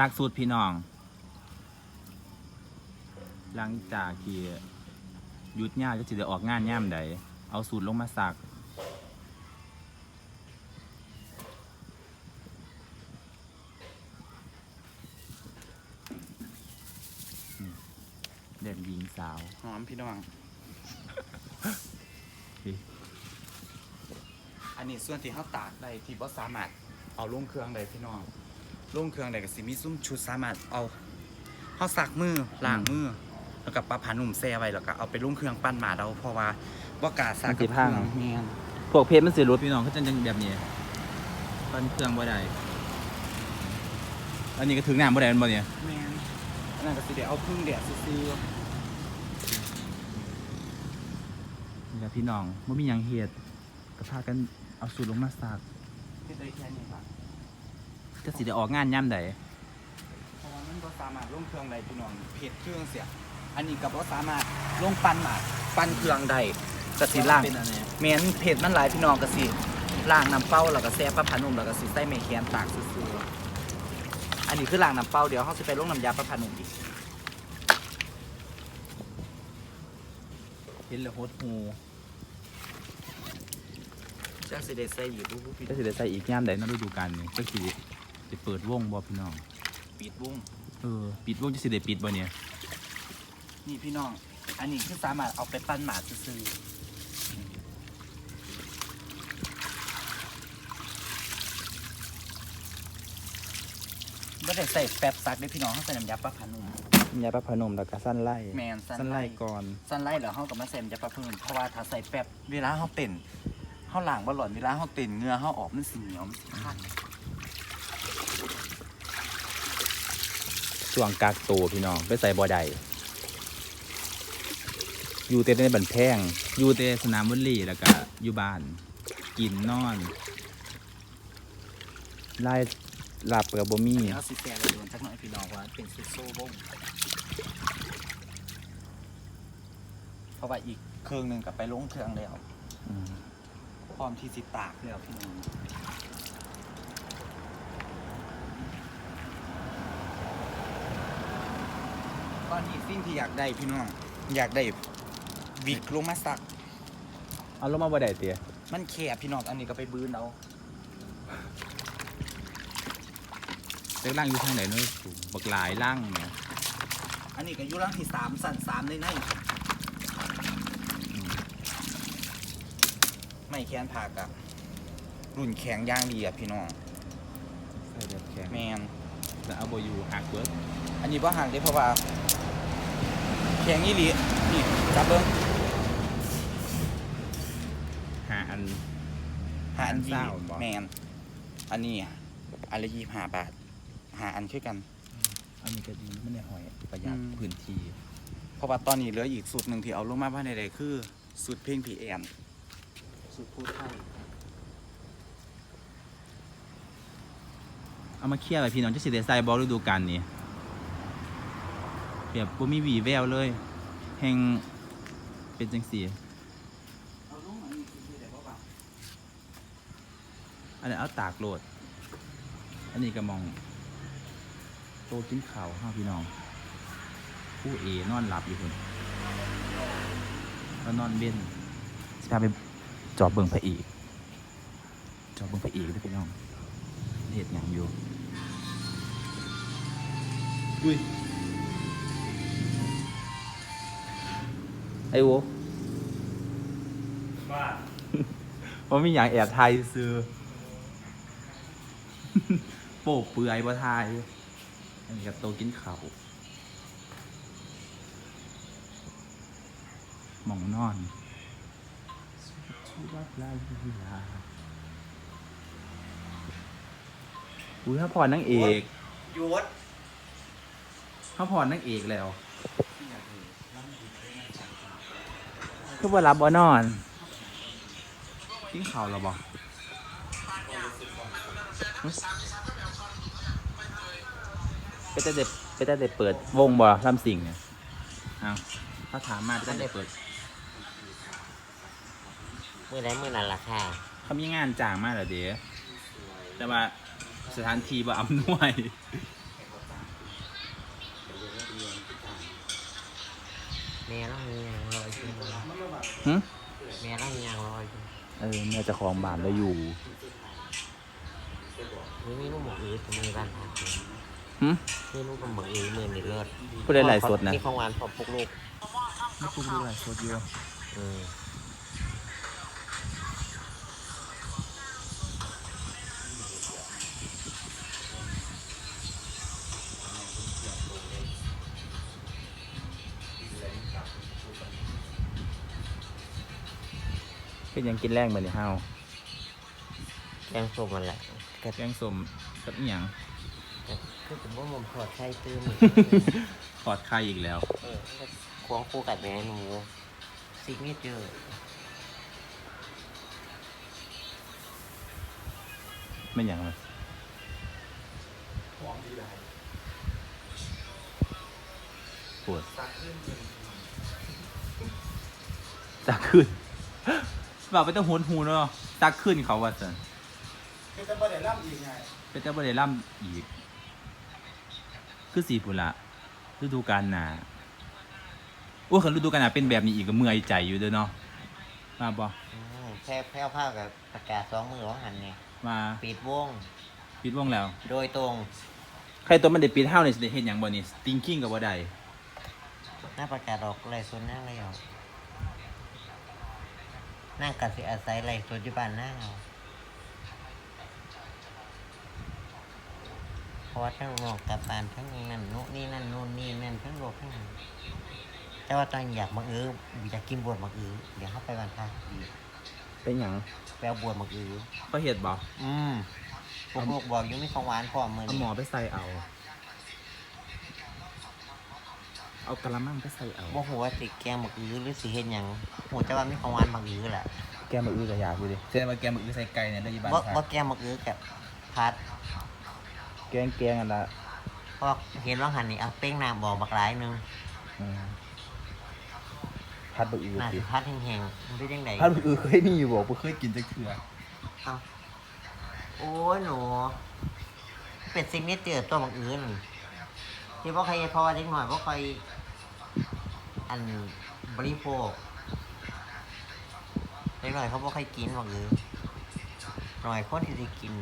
ซักสูตรพี่น้อง หลังจากที่หยุดงานก็จะได้ออกงานย่ามใดเอาสูตรลงมาซักเด็กหญิงสาว หอมพี่น้องพี่อันนี้ส่วนที่เขาตากได้ที่บ่สามารถเอาลงเครื่องได้พี่น้อง ลงเครื่องได้ก็สิมีซุ้มชุดสามารถเอาเขาสักมือล้างมือ แล้วก็ปรับผ้านุ่มแซ่ไว้แล้วก็เอาไปลงเครื่องปั้นหมาเราเพราะว่าบ่กล้าสักกับเครื่องแม่นพวกเพจมันสิรถพี่น้องเขาจะจังแบบนี้ปั้นเครื่องบ่ได้อันนี้ก็ถึงน้ำบ่ได้แม่นบ่เนี่ยแม่นอันนั้นก็สิได้เอาพึ่งแดดซื่อนี่แหละพี่น้องบ่มีหยังเฮ็ดก็พากันเอาสูตรลงมาซักๆที่ได้แค่นี้ครับ ก็สิได้ออกงานย่ามใดเพราะว่ามันบ่สามารถลงเครื่องได้พี่น้องเพจเครื่องเสีย อันนี้ก็บ่สามารถลงปั้นหมาปั้นเครื่องได้ก็สิล่างเป็นอันนี้แม้นเผ็ดมันหลายพี่น้องก็สิล้างน้ำเป้าแล้วก็แซ่ปลาผานุ่มแล้วก็สิใส่เมแคนตากซื่อๆอันนี้คือล้างน้ำเป้าเดี๋ยวเขาสิไปลงน้ำยาปลาผานุ่มอีกเห็นแล้วโหดหูจักสิได้ใส่อยู่ดูพี่ก็สิได้ใส่อีกย่ามใดเนาะฤดูกาลนี้ก็สิ สิเปิดวงบ่พี่น้อง ปิดวง เออ ปิดวงจะสิได้ปิดบ่เนี่ย นี่พี่น้อง อันนี้คือสามารถเอาไปปั้นหมาซื่อๆไม่ได้ใส่แป๊บซักได้พี่น้องเขาใส่น้ำยาปลาผานุ่ม ยาปลาพนมแล้วก็สั้นไล่แมนสั้นไล่ก่อนสั้นไล่แล้วเขากับมาใส่น้ำยาปลาผานุ่มเพราะว่าถ้าใส่แป๊บเวลาเขาเต้นเขาหลังบ่หล่อนเวลาเขาเต้นเหงือเขาออกมันสีเหนียวมันสีขัน ช่วงกักตัวพี่น้องไปใส่บ่ได้อยู่แต่ในบันแพงอยู่แต่สนามวอลเลย์แล้วก็อยู่บ้าน กินนอนไล่หลับกับบ่มีเดี๋ยวสิแกเลยโดนจักหน่อยพี่น้องว่าเป็นซุปโซ่บงเพราะว่าอีกเครื่องหนึ่งกับไปลงเครื่องแล้วอืมพร้อมที่สิตากแล้วพี่น้อง อนนี้สิ่งที่อยากได้พี่น้อง อยากได้วิกลงมาสัก เอาลงมาบ่ได้เตียมันแคบพี่น้องอันนี้ก็ไปบื้นเอาเล็กล่างอยู่ทางไหนเนู้สูงบักหลายล่างเนี่ยอันนี้ก็อยุร่างที่สามสั่นสามในในอืมไม่แค้นผักอะรุ่นแข็งย่างดีอะพี่น้องใส่แบบแข็งแมนแล้วเอาบ่อยู่หักเบิดอันนี้บ่ห่างได้เพราะว่า แข็งอีหลีนี่จับเบิ้งหาอันหาอันเศร้าบ่แมนอันนี้อันละยี่ห้าบาท หาอันคือกัน อันนี้ก็ดีมันได้หอยประหยัดอืมพื้นที่เพราะว่าตอนนี้เหลืออีกสูตรหนึ่งที่เอาลงมาภายในใดคือสูตรเพลงพีแอนสูตรพูดไทยเอามาเคลียร์ไปพี่น้องจะสิได้ใส่บ่ฤดูกาลนี้ แบบบ่มีหวีแววเลย แห่งเป็นจังซี่เอาลงอันนี้เอาตากโหลด อันนี้ก็มอง โตกินข้าวห้าพี่น้อง ผู้เอนอนหลับอยู่คนแล้วนอนเบ้นสิพาไปจอบเบิ่งพระเอกจอบเบิ่งพระเอกเด้วยพี่น้องเห็ดหยังอยู่อุ้ย ไอ้โวว่าว่ามีอย่างแอบทายซื้อ โปกเปื่อยบ่ทายอันนี้กับโตกินข้าวหมองนอนชื่อว่าลาลีลาอุ้ยถ้าพรนางเอกยุด ถ้าพรนางเอกแล้ว คือว่ารับบ่นอนกินข้าวแล้วบ่ไปแต่เด็ไปแต่เด็เปิดวงบ่ลำสิ่งเนี่ยเอาถ้าถามมาไปแต่เด็เปิดมือไหนมือนั่นล่ะค่ะเขามีงานจ้างมาเหรอเดี๋ยวแต่ว่าสถานที่บ่อำนวย แม่ต้องมีอย่างรอยอยู่หึแม่ต้องมีอย่างรอยอยู่เออแม่จะของบานแล้วอยู่นี่มีลูกหมกอือจะมีบ้านพักเลยหึนี่ลูกหมกอือมือนี่เลิศผู้ใดหลายสดนะที่ของหวานพอพวกลูก ไม่คุณดูหลายสดเยอะ เออ ป็นหยังกินแรงมาเนี่ยเฮาแกงส้มมันแหละก็แกงส้มกับอีหยังคือผมว่าผมถอดไข่ตื้มทอดไข่อีกแล้ว เออควงคู่กับแม่หนูซิกเนเจอร์ไม่หยังเลยปวดตักขึ้น แบบไปต้องโหนหูเนาะตักขึ้นเขาว่าสันเป็นจะประเด็นล่ำอีกไงเป็นเจ้าบริล่ำอีก คือสีพุนละฤดูกาลหนาโอ้คันฤดูกาลหนาเป็นแบบนี้อีกก็เมื่อยใจอยู่เด้อเนาะมาบ่อืมแค่แพ้วผ้ากับประกาศสองมือว่าหันเนี่ยมาปิดวง ปิดวงแล้ว โดยตรง ใครตัวมันได้ปิดเฮานี่สิได้เฮ็ดหยังบ่นี่สติงกิ้งก็บ่ได้หน้าประกาศออกไรส่วนหน้าไรเอา นั่งกัดสิอาศัยไรส่วนที่บ้านหน้าเอาเพราะว่าทั้งโลกกับบ้านทั้งนั่นโน่นนี่นั่นโน่นนี่นั่นทั้งโลกทั้งนั้นแต่ว่าตอนอยากมาเอออยากกินบวชมาเออเดี๋ยวเข้าไปวันพระเป็นหยังแปลบวชมาเออก็เฮ็ดบ่อืมพวกลูกบอกอยังไม่ของหวานพร้อมมือเอานี้หมอไปใส่เอา เอากะละมังไปใส่เอา บ่หัวาสิแกงหมักอื้อหรือสิเฮ็ดหยังหูแต่ว่ามีของหวานหมักอื้อแหละแกมาอื้อก็อยากอยู่ดิแสดงว่าแกมาอื้อใส่ไก่เนี่ยได้อยู่บ้านบ่ค่ะบ่แกงหมักอื้อกับพัดแกงแกงอันละเพราะเห็นว่าหันนี่เอาเป้งน้ำบอกบักหลายหนึงอืมพัดบ่อื้อน่าสิสิพัดแห้งๆมันเป็นจังไดพัดบ่อื้อเคยมีอยู่บ่บ่เคยกินจักเทื่อเอาโอ้ยหนู เป็นซิกเนเจอร์ตัวหมักอื้อนี่ ที่บ่ใครพอเล็กน่อยบ่ค่อยอันบริโภคเล็กน่อยเขาบ่ค่อยกินหมักอื้อหน่อยคนที่สิกิน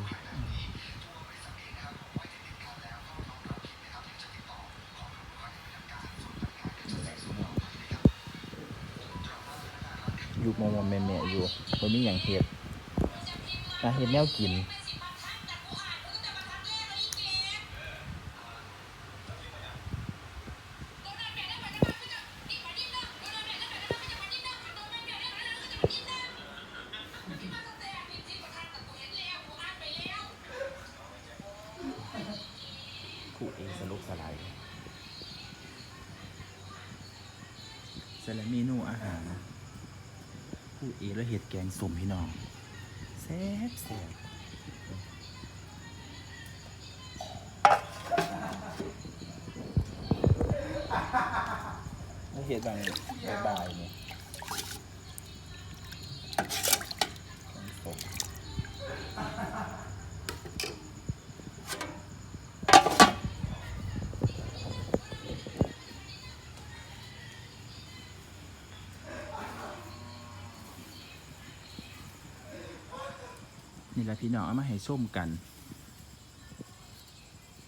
อยู่มอมๆแม่ๆอยู่บ่มีหยังเฮ็ดน่าเฮ็ดแนวกิน อาหารผู้เอและเห็ดแกงสมพี่น้องแซ่บแซ่บเห็ดบางบายเนี่ย แหละพี่น้องเอามาให้ส้มกัน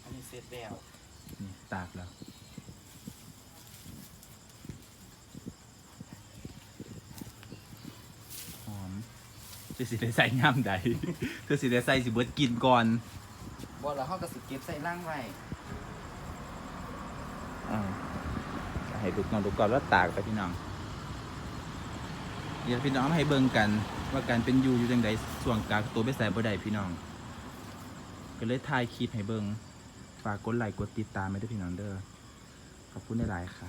อันนี้เสร็จแล้วนี่ตากแล้วหอมเธอสิได้ใส่ย่ำใดเธอสิได้ใส่สิเบิดกินก่อนบ่แล้วเฮาก็สิเก็บใส่ล่างไว้อ่าให้ดูก่อนดูก่อนแล้วตากไปพี่น้องเดี๋ยวพี่น้องเอามาให้เบิ่งกัน ว่าการเป็นอยู่อยู่จังใดส่วนกลางตัวไปใส่บ่ได้พี่น้อง ก็เลยถ่ายคลิปให้เบิงฝากกดไลค์กดติดตามไว้ด้วยพี่น้องเด้อขอบคุณหลายๆค่ะ